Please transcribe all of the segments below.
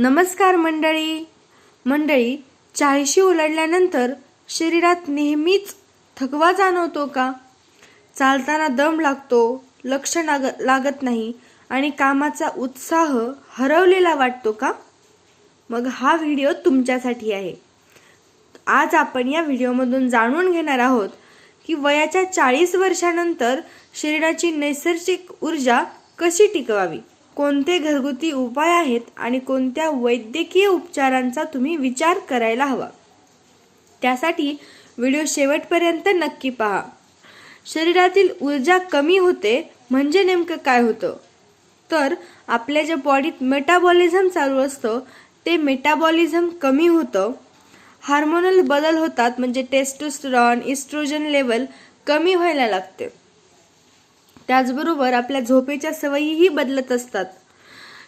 नमस्कार मंडळी. मंडळी चाळीशी ओलांडल्यानंतर शरीरात नेहमीच थकवा जाणवतो का? चालताना दम लागतो लक्ष लाग लागत नाही आणि कामाचा उत्साह हरवलेला वाटतो का? मग हा व्हिडिओ तुमच्यासाठी आहे. आज आपण या व्हिडिओमधून जाणून घेणार आहोत की वयाच्या चाळीस वर्षानंतर शरीराची नैसर्गिक ऊर्जा कशी टिकवावी? कोणते घरगुती उपाय आहेत आणि कोणत्या वैद्यकीय उपचारांचा तुम्ही विचार करायला हवा? त्यासाठी व्हिडिओ शेवटपर्यंत नक्की पहा. शरीरातील ऊर्जा कमी होते म्हणजे नेमकं काय होतं? तर आपल्या ज्या बॉडीत मेटाबॉलिझम चालू असतं ते मेटाबॉलिझम कमी होतं. हार्मोनल बदल होतात म्हणजे टेस्टोस्टेरॉन इस्ट्रोजन लेवल कमी व्हायला लागते. त्याचबरोबर आपल्या झोपेच्या सवयीही बदलत असतात.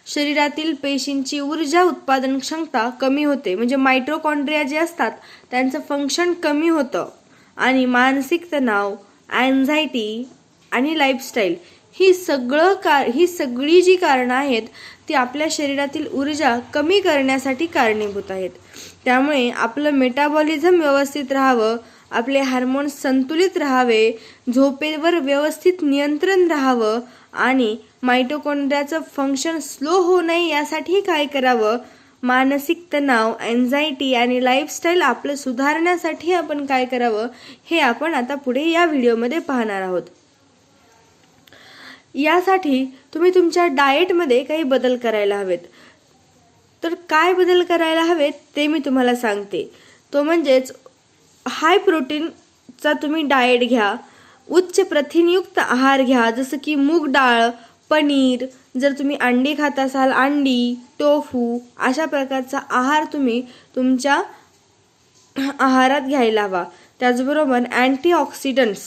शरीरातील पेशींची ऊर्जा उत्पादन क्षमता कमी होते. म्हणजे मायट्रोकॉन्ड्रिया जे असतात त्यांचं फंक्शन कमी होतं. आणि मानसिक तणाव अँझायटी आणि लाईफस्टाईल ही सगळं का ही सगळी जी कारणं आहेत ती आपल्या शरीरातील ऊर्जा कमी करण्यासाठी कारणीभूत आहेत. त्यामुळे आपलं मेटाबॉलिझम व्यवस्थित राहावं आपले हार्मोन संतुलित राहावे झोपेवर व्यवस्थित नियंत्रण राहावं आणि मायटोकॉन्ड्रियाचं फंक्शन स्लो होऊ नये यासाठी काय करावं? मानसिक तणाव अँझायटी आणि लाईफस्टाईल आपलं सुधारण्यासाठी आपण काय करावं? हे आपण आता पुढे या व्हिडिओमध्ये पाहणार आहोत. यासाठी तुम्ही तुमच्या डाएटमध्ये काही बदल करायला हवेत. तर काय बदल करायला हवेत ते मी तुम्हाला सांगते. तो म्हणजेच हाय प्रोटीनचा तुम्ही डाएट घ्या उच्च प्रथिनयुक्त आहार घ्या जसं की मूग डाळ पनीर जर तुम्ही अंडी खात असाल अंडी टोफू अशा प्रकारचा आहार तुम्ही तुमच्या आहारात घ्यायला हवा. त्याचबरोबर अँटीऑक्सिडंट्स.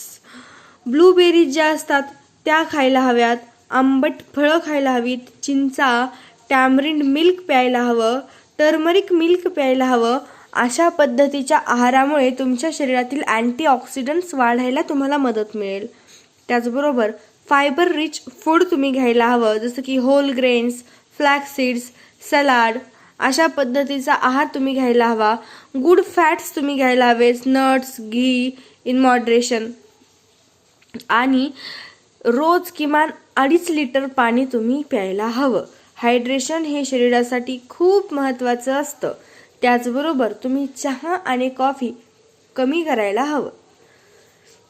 ब्लूबेरीज ज्या असतात त्या खायला हव्यात. आंबट फळं खायला हवीत. चिंचा टॅमरिंड मिल्क प्यायला हवं. टर्मरिक मिल्क प्यायला हवं. अशा पद्धतीच्या आहारामुळे तुमच्या शरीरातील अँटीऑक्सिडंट्स वाढायला तुम्हाला मदत मिळेल. त्याचबरोबर फायबर रिच फूड तुम्ही घ्यायला हवं जसं की whole grains flax seeds salad अशा पद्धतीचा आहार तुम्ही घ्यायला हवा. गुड फॅट्स तुम्ही घ्यायला हवेच नट्स घी इन मॉडरेशन आणि रोज किमान अडीच लिटर पाणी तुम्ही प्यायला हवं. हायड्रेशन हे शरीरासाठी खूप महत्त्वाचं असतं. त्याचबरोबर तुम्ही चहा आणि कॉफी कमी करायला हवं.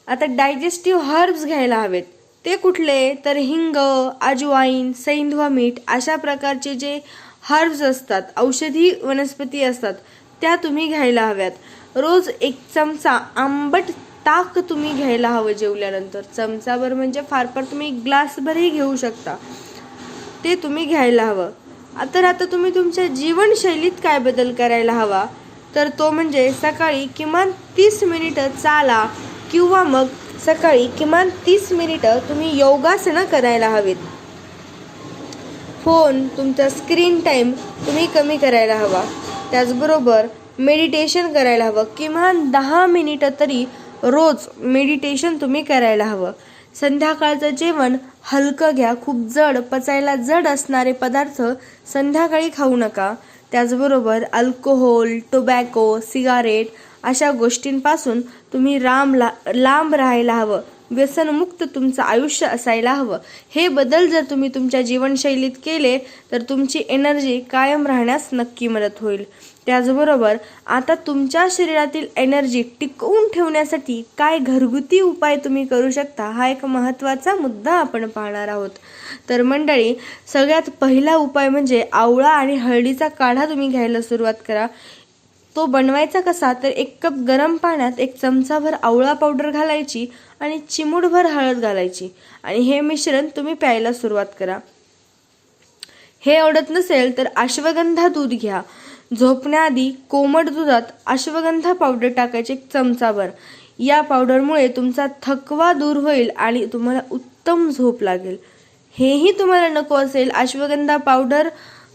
आता डायजेस्टिव्ह हर्ब्स घ्यायला हवेत. ते कुठले? तर हिंग अजवाईन सैंधवा मीठ अशा प्रकारचे जे हर्ब्स असतात औषधी वनस्पती असतात त्या तुम्ही घ्यायला हव्यात. रोज एक चमचा आंबट ताक तुम्ही घ्यायला हवं जेवल्यानंतर. चमचाभर म्हणजे फार फार तुम्ही ग्लासभरही घेऊ शकता. ते तुम्ही घ्यायला हवं. तर आता तुम्ही तुमच्या जीवनशैलीत काय बदल करायला हवा? तर तो म्हणजे सकाळी किमान तीस मिनिटं चाला किंवा मग सकाळी किमान तीस मिनिटं तुम्ही योगासनं करायला हवीत. फोन तुमचा स्क्रीन टाईम तुम्ही कमी करायला हवा. त्याचबरोबर मेडिटेशन करायला हवं. किमान दहा मिनिटं तरी रोज मेडिटेशन तुम्ही करायला हवं. संध्याकाळचं जेवण हलकं घ्या खूप जड पचायला जड असणारे पदार्थ संध्याकाळी खाऊ नका. त्याचबरोबर अल्कोहोल टोबॅको सिगारेट अशा गोष्टींपासून तुम्ही राम ला लांब राहायला हवं. व्यसनमुक्त तुमचं आयुष्य असायला हवं. हे बदल जर तुम्ही तुमच्या जीवनशैलीत केले तर तुमची एनर्जी कायम राहण्यास नक्की मदत होईल. त्याचबरोबर आता तुमच्या शरीरातील एनर्जी टिकवून ठेवण्यासाठी काय घरगुती उपाय तुम्ही करू शकता हा एक महत्त्वाचा मुद्दा आपण पाहणार आहोत. तर मंडळी सगळ्यात पहिला उपाय म्हणजे आवळा आणि हळदीचा काढा तुम्ही घ्यायला सुरुवात करा. तो बनवायचा कसा तर एक कप गरम पाण्यात एक चमचाभर आवळा पावडर घालायची आणि चिमूटभर हळद घालायची आणि हे मिश्रण तुम्ही प्यायला सुरुवात करा. हे आवडत नसेल तर अश्वगंधा दूध घ्या. झोपण्याआधी कोमट दुधात अश्वगंधा पावडर टाकायचे चमचाभर. या पावडरमुळे तुमचा थकवा दूर होईल आणि तुम्हाला उत्तम झोप लागेल. हेही तुम्हाला नको असेल अश्वगंधा पावडर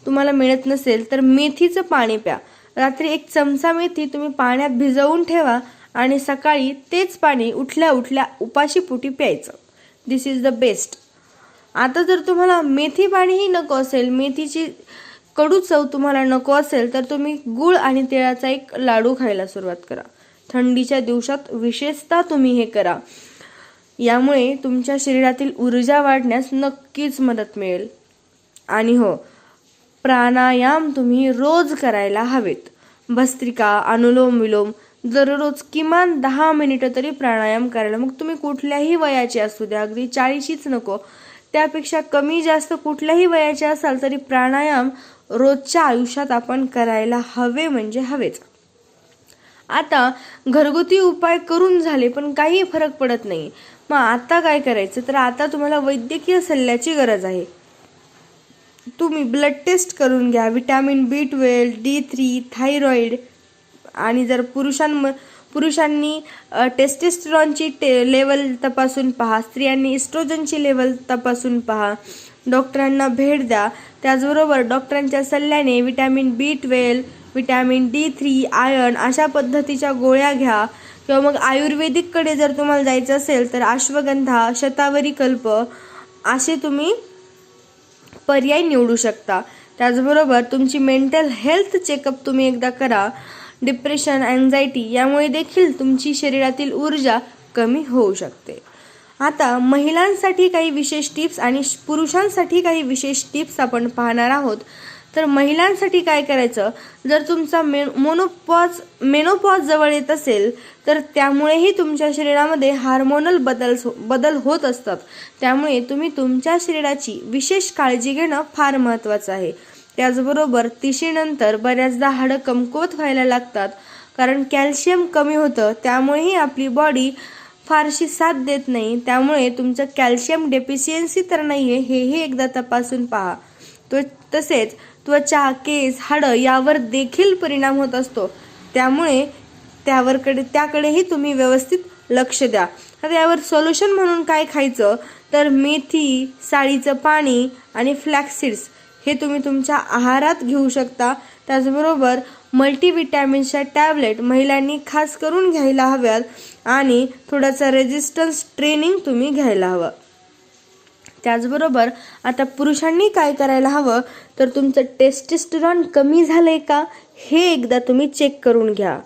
तुम्हाला मिळत नसेल तर मेथीचं पाणी प्या. रात्री एक चमचा मेथी तुम्ही पाण्यात भिजवून ठेवा आणि सकाळी तेच पाणी उठल्या उठल्या उपाशी पोटी प्यायचं. दिस इज द बेस्ट आता जर तुम्हाला मेथी पाणीही नको असेल मेथीची कडू चव तुम्हाला नको असेल तर तुम्ही गुळ आणि तिळाचा एक लाडू खायला सुरुवात करा. थंडीच्या दिवसात विशेषतः तुम्ही हे करा. यामुळे तुमच्या शरीरातील ऊर्जा वाढण्यास नक्कीच मदत मिळेल. आणि हो प्राणायाम तुम्ही रोज करायला हवेत. भस्त्रिका अनुलोम विलोम दररोज किमान दहा मिनिटं तरी प्राणायाम करायला. मग तुम्ही कुठल्याही वयाचे असू द्या अगदी चाळीशीच नको. त्यापेक्षा कमी जास्त कुठल्याही वयाचे असाल तरी प्राणायाम रोजच्या आयुष्यात आपण करायला हवे म्हणजे हवेच. आता घरगुती उपाय करून झाले पण काही फरक पडत नाही. मग आता काय करायचं? तर आता तुम्हाला वैद्यकीय सल्ल्याची गरज आहे. तुम्ही ब्लड टेस्ट करून घ्या. Vitamin B twelve D three thyroid आणि जर पुरुषां पुरुषांनी अ, टे लेवल तपासून पहा. स्त्रियांनी इस्ट्रोजनची लेवल तपासून पहा. डॉक्टरांना भेट द्या. त्याचबरोबर डॉक्टरांच्या सल्ल्याने vitamin B twelve vitamin D three iron अशा पद्धतीच्या गोळ्या घ्या. किंवा मग आयुर्वेदिककडे जर तुम्हाला जायचं असेल तर अश्वगंधा शतावरी कल्प असे तुम्ही पर्याय निवडू शकता. त्याचबरोबर तुमची मेंटल हेल्थ चेकअप तुम्ही एकदा करा. डिप्रेशन अँझायटी यामुळे देखील तुमची शरीरातील ऊर्जा कमी होऊ शकते. आता महिलांसाठी काही विशेष टिप्स आणि श- पुरुषांसाठी काही विशेष टिप्स आपण पाहणार आहोत. तर महिलांसाठी काय करायचं? जर तुमचा मे मोनोपॉज मेनोपॉज जवळ येत असेल तर त्यामुळेही तुमच्या शरीरामध्ये हार्मोनल बदल हो- बदल होत असतात. त्यामुळे तुम्ही तुमच्या शरीराची विशेष काळजी घेणं फार महत्त्वाचं आहे. त्याचबरोबर तिशीनंतर बऱ्याचदा हाडं कमकुवत व्हायला लागतात कारण कॅल्शियम कमी होतं त्यामुळेही आपली बॉडी फारशी साथ देत नाही. त्यामुळे तुमचं कॅल्शियम डेफिशियन्सी तर नाही आहे हेही एकदा तपासून पहा. तो तसेच त्वचा केस हाडं यावर देखील परिणाम होत असतो. त्यामुळे त्यावरकडे त्याकडेही तुम्ही व्यवस्थित लक्ष द्या. आता यावर सोल्युशन म्हणून काय खायचं? तर मेथी साळीचं पाणी आणि फ्लॅक्सिड्स हे तुम्ही तुमच्या आहारात घेऊ शकता. त्याचबरोबर मल्टीविटॅमिन्सच्या टॅबलेट महिलांनी खास करून घ्यायला हव्यात आणि थोडासा रेजिस्टन्स ट्रेनिंग तुम्ही घ्यायला हवं. त्याचबरोबर आता पुरुषांनी काय करायला हवं? तर तुमचं टेस्टिस्टरॉन कमी झालंय का? हे एकदा तुम्ही चेक करून घ्या.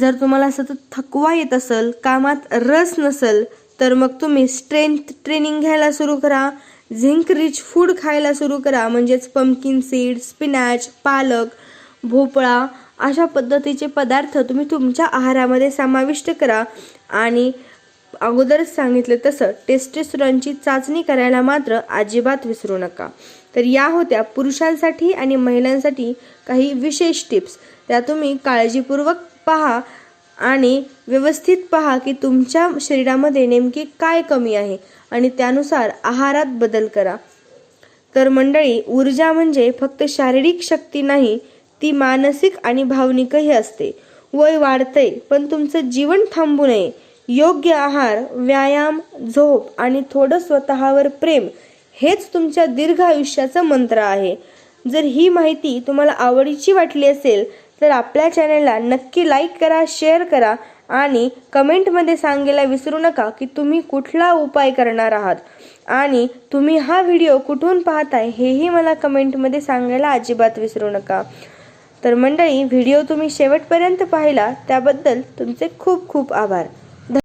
जर तुम्हाला सतत थकवा येत असेल कामात रस नसेल तर मग तुम्ही स्ट्रेंथ ट्रेनिंग घ्यायला सुरू करा. झिंक रिच फूड खायला सुरू करा म्हणजेच पंपकिन सीड स्पिनॅच पालक भोपळा अशा पद्धतीचे पदार्थ तुम्ही तुमच्या आहारामध्ये समाविष्ट करा. आणि अगोदरच सांगितलं तसं टेस्टेस्टरॉनची चाचणी करायला मात्र अजिबात विसरू नका. तर या होत्या पुरुषांसाठी आणि महिलांसाठी काही विशेष टिप्स. त्या तुम्ही काळजीपूर्वक पहा आणि व्यवस्थित पहा की तुमच्या शरीरामध्ये नेमकी काय कमी आहे आणि त्यानुसार आहारात बदल करा. तर मंडळी ऊर्जा म्हणजे फक्त शारीरिक शक्ती नाही ती मानसिक आणि भावनिकही असते. वय वाढतंय पण तुमचं जीवन थांबू नये. योग्य आहार व्यायाम झोप आणि थोडं स्वतःवर प्रेम हेच तुमच्या दीर्घ आयुष्याचं मंत्र आहे. जर ही माहिती तुम्हाला आवडीची वाटली असेल तर आपल्या चॅनलला नक्की लाईक करा शेअर करा आणि कमेंटमध्ये सांगायला विसरू नका की तुम्ही कुठला उपाय करणार आहात. आणि तुम्ही हा व्हिडिओ कुठून पाहताय हेही मला कमेंटमध्ये सांगायला अजिबात विसरू नका. तर मंडळी व्हिडिओ तुम्ही शेवटपर्यंत पाहिला त्याबद्दल तुमचे खूप खूप आभार.